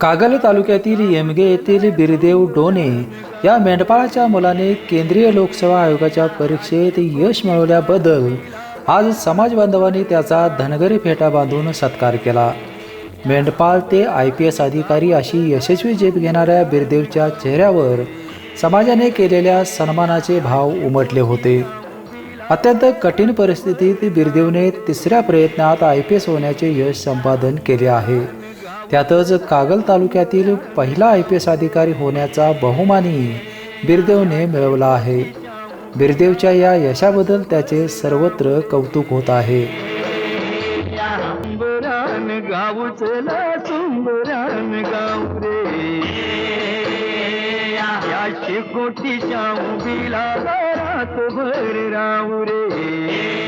कागल तालुक्यातील येमगे येथील बिरदेव डोने या मेंढपाळाच्या मुलाने केंद्रीय लोकसेवा आयोगाच्या परीक्षेत यश मिळवल्याबद्दल आज समाज बांधवांनी त्याचा धनगरी फेटा बांधून सत्कार केला. मेंढपाळ ते आय पी एस अधिकारी अशी यशस्वी झेप घेणाऱ्या बिरदेवच्या चेहऱ्यावर समाजाने केलेल्या सन्मानाचे भाव उमटले होते. अत्यंत कठीण परिस्थितीत बिरदेवने तिसऱ्या प्रयत्नात आय पी एस होण्याचे यश संपादन केले आहे. त्यातच कागल तालुक्यातील पहिला आय पी एस अधिकारी होण्याचा बहुमानही बिरदेवने मिळवला आहे. बिरदेवच्या या यशाबद्दल त्याचे सर्वत्र कौतुक होत आहे. सुंबरान गाव उभीला रात भर राऊ रे.